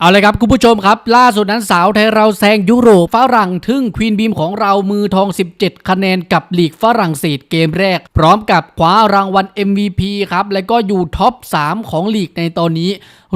เอาเลยครับคุณผู้ชมครับ ล่าสุดนั้นสาวไทยเราแซงยุโรปฝรั่งทึ่งควีนบีมของเรามือทอง 17 คะแนนกับลีกฝรั่งเศสเกมแรก พร้อมกับคว้ารางวัล MVP ครับ และก็อยู่ท็อป 3 ของลีกในตอนนี้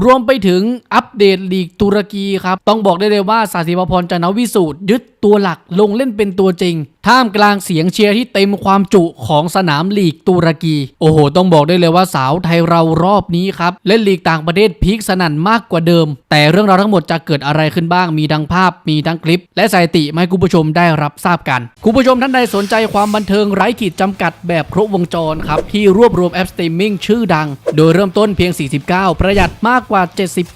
รวมไปถึงอัปเดตลีกตุรกีครับ ต้องบอกได้เลยว่าสาสิพพรจันทวิสูตรยึดตัวหลักลงเล่นเป็นตัวจริง ท่ามกลางเสียงเชียร์ที่เต็มความจุของสนามลีกตุรกี โอ้โห ต้องบอกได้เลยว่าสาวไทยเรารอบนี้ครับเล่นลีกต่างประเทศพีคสนั่นมากกว่าเดิม แต่เรื่องราวทั้งหมดจะเกิดอะไรขึ้นบ้างมีทั้งภาพมีทั้งคลิป และสถิติมาให้คุณผู้ชมได้รับทราบกันคุณผู้ชมท่านใดสนใจความบันเทิงไร้ขีดจำกัดแบบครบวงจรครับที่รวบรวมแอปสตรีมมิ่งชื่อดัง โดยเริ่มต้นเพียง 49 ประหยัดมากกว่า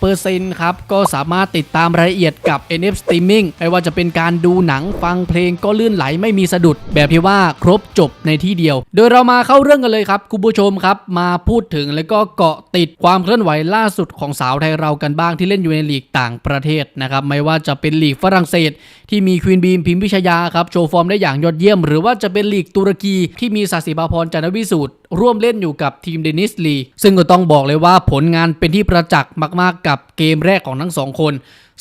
70%ครับก็สามารถติดตามรายละเอียดกับ NF Streaming ไม่ว่าจะเป็นการดูหนังฟังเพลงก็ลื่นไหลไม่มีสะดุดแบบที่ว่าครบจบในที่เดียว โดยเรามาเข้าเรื่องกันเลยครับคุณผู้ชมครับมาพูดถึงแล้วก็เกาะติดความเคลื่อนไหวล่าสุดของสาวไทยเรากันบ้างที่เล่นอยู่ในลีกต่างประเทศนะครับไม่ว่าจะเป็นลีกฝรั่งเศส ที่มีควีนบีมพิมพิชยาครับโชว์ฟอร์มได้อย่างยอดเยี่ยม หรือว่าจะเป็นลีกตุรกีที่มีศาสิภาพรจันทวิสูตรร่วมเล่นอยู่กับทีมเดนิสลีซึ่งก็ต้องบอกเลยว่าผลงานเป็นที่ประจักษ์มาก ๆ กับเกมแรกของทั้งสองคน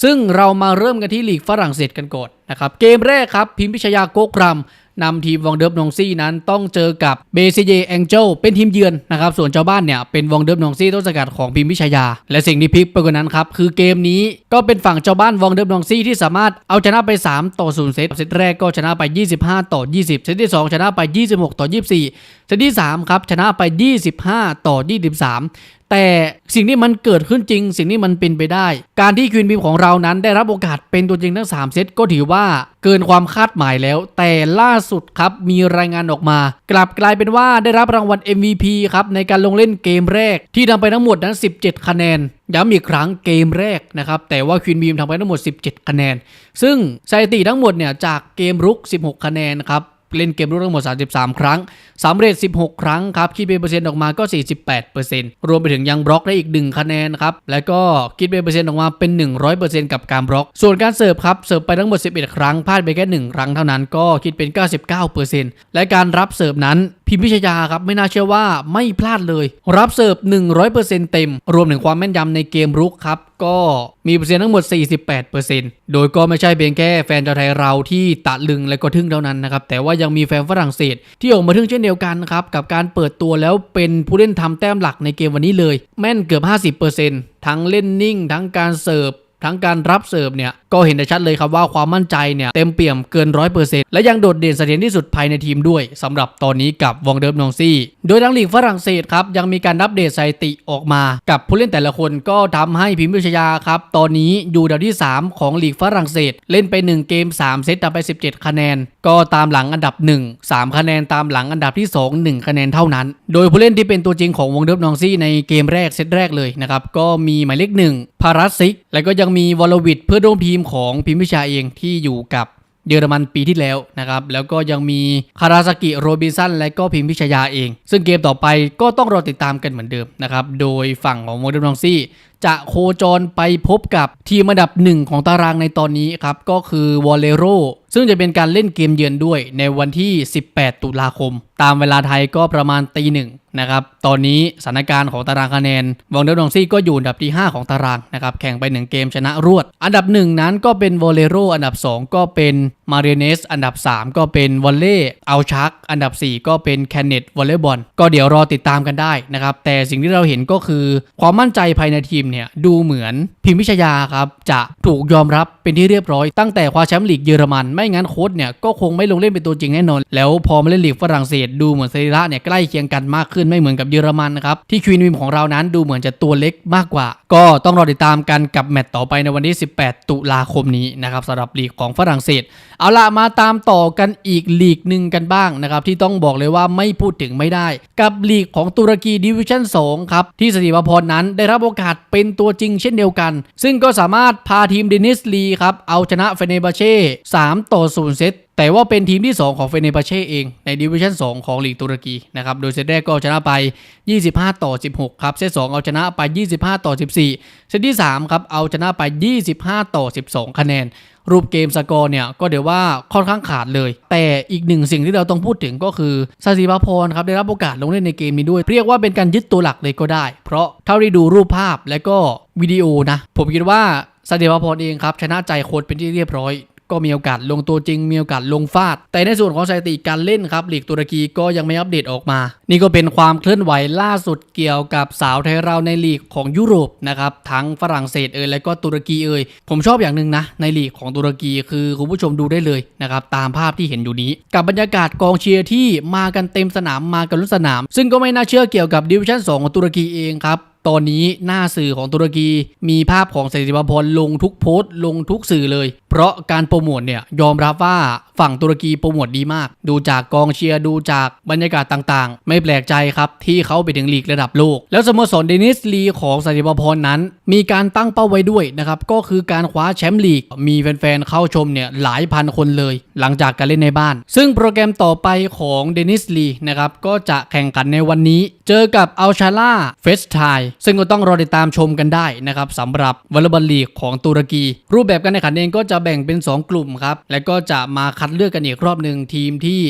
ซึ่งเรามาเริ่มกันที่ลีกฝรั่งเศสกันก่อน นะครับเกมแรกครับพิมพิชยาโกกรัมนำทีมวองเดิร์ฟนองซี่นั้นต้องเจอกับเบซเยแองเจลเป็นทีมเยือนนะครับส่วนเจ้าบ้านเนี่ยเป็นวองเดิร์ฟนองซี่ต้นสกัดของพิมพิชยา และสิ่งที่พลิกไปกว่านั้นครับคือเกมนี้ก็เป็นฝั่งเจ้าบ้านวองเดิร์ฟนองซี่ที่สามารถเอาชนะไป 3 ต่อ0เซตเซตแรกก็ชนะไป 25 ต่อ 20 เซตที่ 2 ชนะไป 26 ต่อ 24 เซตที่3ครับชนะไป 25 ต่อ 23แต่สิ่งที่มันเกิดขึ้นจริง สิ่งที่มันเป็นไปได้ การที่ควีนบีมของเรานั้นได้รับโอกาสเป็นตัวจริงทั้ง 3 เซตก็ถือว่าเกินความคาดหมายแล้ว แต่ล่าสุดครับมีรายงานออกมา กลับกลายเป็นว่าได้รับรางวัล MVP ครับในการลงเล่นเกมแรก ที่ทำไปทั้งหมดนั้น 17 คะแนนย้ำอีกครั้งเกมแรกนะครับแต่ว่าควีนบีมทำไปทั้งหมด 17 คะแนน ซึ่งสถิติทั้งหมดเนี่ยจากเกมรุก 16 คะแนนครับ เล่นเกมรุกทั้งหมด 33 ครั้งสำเร็จ 16 ครั้งครับ คิดเป็นเปอร์เซ็นต์ออกมาก็ 48%รวมไปถึงยังบล็อกได้อีก 1 คะแนนครับ แล้วก็คิดเป็นเปอร์เซ็นต์ออกมาเป็น 100%กับการบล็อก ส่วนการเสิร์ฟครับเสิร์ฟไปทั้งหมด 11 ครั้งพลาดไปแค่ 1 ครั้งเท่านั้นก็คิดเป็น 99%และการรับเสิร์ฟนั้นพิมพิชยาครับไม่น่าเชื่อว่าไม่พลาดเลย รับเสิร์ฟ 100%เต็ม รวมถึงความแม่นยำในเกมรุกครับ ก็มีเปอร์เซ็นต์ทั้งหมด 48%โดยก็ไม่ใช่เพียงแค่แฟนชาวไทยเราที่ตะลึงและก็ทึ่งเท่านั้นนะครับ แต่ว่ายังมีแฟนฝรั่งเศส ที่ออกมาทึ่งเช่นเดียวกันครับ กับการเปิดตัวแล้วเป็นผู้เล่นทำแต้มหลักในเกมวันนี้เลย แม่นเกือบ 50%ทั้งเล่นนิ่ง ทั้งการเสิร์ฟ ทั้งการรับเสิร์ฟเนี่ยก็เห็นได้ชัดเลยครับว่าความมั่นใจเนี่ยเต็มเปี่ยมเกิน100%และยังโดดเด่นเสถียรที่สุดภายในทีมด้วยสำหรับตอนนี้กับวองเดิมนองซี่ โดยทั้งลีกฝรั่งเศสครับยังมีการอัปเดตสถิติออกมา กับผู้เล่นแต่ละคนก็ทำให้พิมพ์วิชยาครับตอนนี้อยู่อันดับที่ 3 ของลีกฝรั่งเศส เล่นไป 1 เกม 3 เซตทำไป 17 คะแนน ก็ตามหลังอันดับ 1 3 คะแนนตามหลังอันดับที่ 2 1 คะแนนเท่านั้น โดยผู้เล่นที่เป็นตัวจริงของวงเดิมนองซี่ในเกมแรกเซตแรกเลยนะครับก็มีหมายเลขหนึ่งพารัสซิก และก็ยังมีวอลวิดเพื่อร่วมทีมของพิมพิชาเองที่อยู่กับเยอรมันปีที่แล้วนะครับ แล้วก็ยังมีคาราสกิโรบินสันและก็พิมพิชยาเอง ซึ่งเกมต่อไปก็ต้องรอติดตามกันเหมือนเดิมนะครับ โดยฝั่งของโมเดลนองซี่ จะโคจรไปพบกับทีมอันดับหนึ่งของตารางในตอนนี้ครับ ก็คือวอลเลโร ซึ่งจะเป็นการเล่นเกมเยือนด้วยในวันที่ 18 ตุลาคม ตามเวลาไทยก็ประมาณตีหนึ่งนะครับ ตอนนี้สถานการณ์ของตารางคะแนนวองเดลดองซี่ก็อยู่อันดับที่ 5 ของตารางนะครับ แข่งไป 1 เกมชนะรวด อันดับ 1 นั้นก็เป็นวอลเลโรอันดับ 2 ก็เป็นมาเรเนสอันดับ 3 ก็เป็นวอลเล่เอาชัก อันดับ 4 ก็เป็นแคนเนตวอลเลย์บอลก็เดี๋ยวรอติดตามกันได้นะครับ แต่สิ่งที่เราเห็นก็คือ ความมั่นใจภายในทีมเนี่ยดูเหมือนพิมพิชยาครับจะถูกยอมรับเป็นที่เรียบร้อย ตั้งแต่คว้าแชมป์ลีกเยอรมันไม่ไม่งั้นโค้ชเนี่ยก็คงไม่ลงเล่นเป็นตัวจริงแน่นอน แล้วพอมาเล่นลีกฝรั่งเศสดูเหมือนสรีระเนี่ยใกล้เคียงกันมากขึ้นไม่เหมือนกับเยอรมันนะครับที่ควีนวิมของเรานั้นดูเหมือนจะตัวเล็กมากกว่า ก็ต้องรอติดตามกันกับแมตต์ต่อไปในวันที่ 18 ตุลาคมนี้นะครับสำหรับลีกของฝรั่งเศส เอาละมาตามต่อกันอีกลีกหนึ่งกันบ้างนะครับที่ต้องบอกเลยว่าไม่พูดถึงไม่ได้ กับลีกของตุรกีดิวิชั่น2ครับที่สติปพรนั้นได้รับโอกาสเป็นตัวจริงเช่นเดียวกัน ซึ่งก็สามารถพาทีมเดนิสลีครับเอาชนะเฟเนบาเช่3ต่อ่อ0เซตแต่ว่าเป็นทีมที่ 2 ของเฟเนบาเช่เองในดิวิชั่น 2 ของลีกตุรกีนะครับโดยเซตแรกก็ชนะไป 25 ต่อ 16 ครับ เซต2เอาชนะไป 25 ต่อ 14 เซตที่ 3 ครับ เอาชนะไป 25 ต่อ 12 คะแนน รูปเกมสกอร์เนี่ยก็เดี๋ยวว่าค่อนข้างขาดเลย แต่อีกหนึ่งสิ่งที่เราต้องพูดถึงก็คือซาซิบาพรครับได้รับโอกาสลงเล่นในเกมนี้ด้วย เรียกว่าเป็นการยึดตัวหลักเลยก็ได้ เพราะเท่าที่ดูรูปภาพและก็วิดีโอนะผมคิดว่าสเตปพรเองครับชนะใจโค้ชเป็นที่เรียบร้อย ก็มีโอกาสลงตัวจริง มีโอกาสลงฟาด แต่ในส่วนของสถิติการเล่นครับลีกตุรกีก็ยังไม่อัปเดตออกมา นี่ก็เป็นความเคลื่อนไหวล่าสุดเกี่ยวกับสาวไทยเราในลีกของยุโรปนะครับทั้งฝรั่งเศสเอ่ยและก็ตุรกีเอ่ยผมชอบอย่างหนึ่งนะในลีกของตุรกีคือคุณผู้ชมดูได้เลยนะครับตามภาพที่เห็นอยู่นี้ กับบรรยากาศกองเชียร์ที่มากันเต็มสนามมากันล้นสนาม ซึ่งก็ไม่น่าเชื่อเกี่ยวกับดิวิชั่น2ของตุรกีเองครับตอนนี้หน้าสื่อของตุรกีมีภาพของเสรีภพรลงทุกโพสต์ลงทุกสื่อเลย เพราะการโปรโมทเนี่ยยอมรับว่าฝั่งตุรกีโปรโมทดีมาก ดูจากกองเชียร์ดูจากบรรยากาศต่างๆ ไม่แปลกใจครับ ที่เขาไปถึงลีกระดับโลก แล้วสโมสรเดนิสลีของเสรีภพรนั้น มีการตั้งเป้าไว้ด้วยนะครับ ก็คือการคว้าแชมป์ลีก มีแฟนๆเข้าชมเนี่ยหลายพันคนเลย หลังจากการเล่นในบ้าน ซึ่งโปรแกรมต่อไปของเดนิสลีนะครับก็จะแข่งขันในวันนี้ เจอกับอัลชาร่าเฟสไทซึ่งก็ต้องรอติดตามชมกันได้นะครับสำหรับวอลเลย์บอลลีกของตุรกี รูปแบบการแข่งขันเองก็จะแบ่งเป็น 2 กลุ่มครับ และก็จะมาคัดเลือกกันอีกรอบหนึ่งทีมที่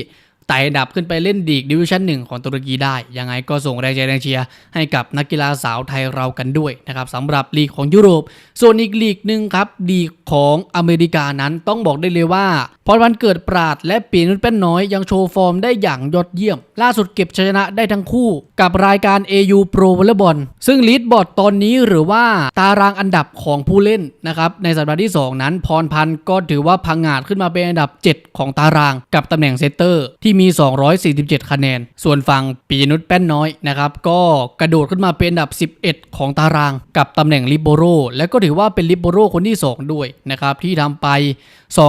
ไต่อันดับขึ้นไปเล่นดีกดิวิชั่นหนึ่งของตุรกีได้ ยังไงก็ส่งแรงใจแรงเชียร์ให้กับนักกีฬาสาวไทยเรากันด้วยนะครับสำหรับลีกของยุโรป ส่วนอีกลีกหนึ่งครับลีกของอเมริกานั้นต้องบอกได้เลยว่าพรวันเกิดปราดและปีนุชแป้นน้อยยังโชว์ฟอร์มได้อย่างยอดเยี่ยม ล่าสุดเก็บชนะได้ทั้งคู่ กับรายการ AU Pro v o l l e y b a l ซึ่งลีดบอร์ดตอนนี้หรือว่าตารางอันดับของผู้เล่นนะครับในสัปดาห์ที่ 2 นั้นพรพันธ์ก็ถือว่าพังงาดขึ้นมาเป็นอันดับ 7 ของตาราง กับตำแหน่งเซตเตอร์ที่มี 247 คะแนน ส่วนฝั่งปีนุชแป้นน้อยนะครับ ก็กระโดดขึ้นมาเป็นอันดับ 11 ของตาราง กับตำแหน่งลิโบโร และก็ถือว่าเป็นลิโบโรคนที่ 2 ด้วยนะครับ ที่ทำไป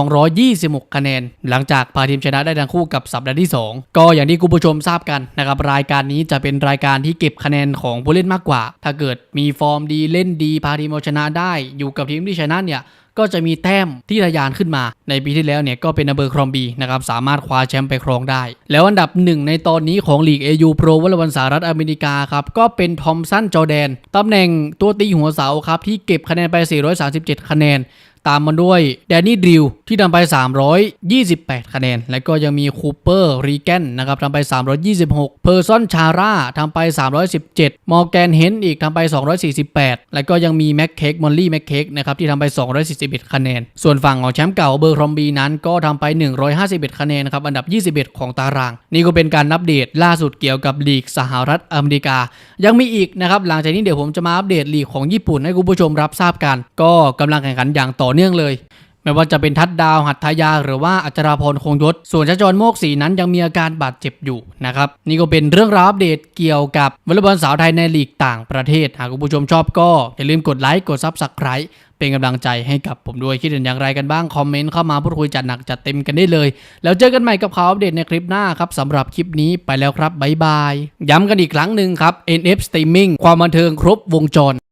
226 คะแนน หลังจากพาทีมชนะได้ทั้งคู่กับสัปดาห์ที่ 2 ก็อย่างที่คุณผู้ชมทราบกันนะครับรายการนี้จะเป็นรายการที่เก็บคะแนนของผู้เล่นมากกว่า ถ้าเกิดมีฟอร์มดีเล่นดีพาทีมเอาชนะได้ อยู่กับทีมที่ชนะเนี่ย ก็จะมีแต้มที่ทะยานขึ้นมา ในปีที่แล้วเนี่ยก็เป็นอเบอร์ครอมบีนะครับสามารถคว้าแชมป์ไปครองได้ แล้วอันดับหนึ่งในตอนนี้ของลีก AU Pro วอลเลย์บอลสหรัฐอเมริกาครับก็เป็นทอมสันจอแดนตำแหน่งตัวตีหัวเสาครับที่เก็บคะแนนไป 437 คะแนน ตามมาด้วยแดนนี่ดิวที่ทำไป 328 คะแนน และก็ยังมีคูเปอร์รีแกนนะครับทำไป 326 เพอร์ซอนชาร่าทำไป 317 มอร์แกนเฮนอีกทำไป 248 และก็ยังมีแม็กเค้กมอลลี่แม็กเค้กนะครับที่ทำไป 241 คะแนน ส่วนฝั่งของแชมป์เก่าเบอร์ครอมบีนั้นก็ทำไป 151 คะแนนครับอันดับ 21 ของตาราง นี่ก็เป็นการอัปเดตล่าสุดเกี่ยวกับลีกสหรัฐอเมริกา ยังมีอีกนะครับหลังจากนี้เดี๋ยวผมจะมาอัปเดตลีกของญี่ปุ่นให้คุณผู้ชมรับทราบกัน ก็กำลังแข่งขันอย่างต่อเนื่องเลยไม่ว่าจะเป็นทัดดาวหัตถยา หรือว่าอัจราพรคงยศ ส่วนชจรโมกศีนั้นยังมีอาการบาดเจ็บอยู่นะครับ นี่ก็เป็นเรื่องราวอัปเดตเกี่ยวกับวอลเลย์บอลสาวไทยในลีกต่างประเทศ หากคุณผู้ชมชอบก็ อย่าลืมกดไลค์กดซับสไคร b ์เป็นกำลังใจให้กับผมด้วย คิดเห็นอย่างไรกันบ้าง คอมเมนต์เข้ามาพูดคุยจัดหนักจัดเต็มกันได้เลย แล้วเจอกันใหม่กับข่าวอัปเดตในคลิปหน้าครับสำหรับคลิปนี้ไปแล้วครับบ๊ายบาย ย้ำกันอีกครั้งหนึ่งครับ NF Streaming ความบันเทิงครบวงจร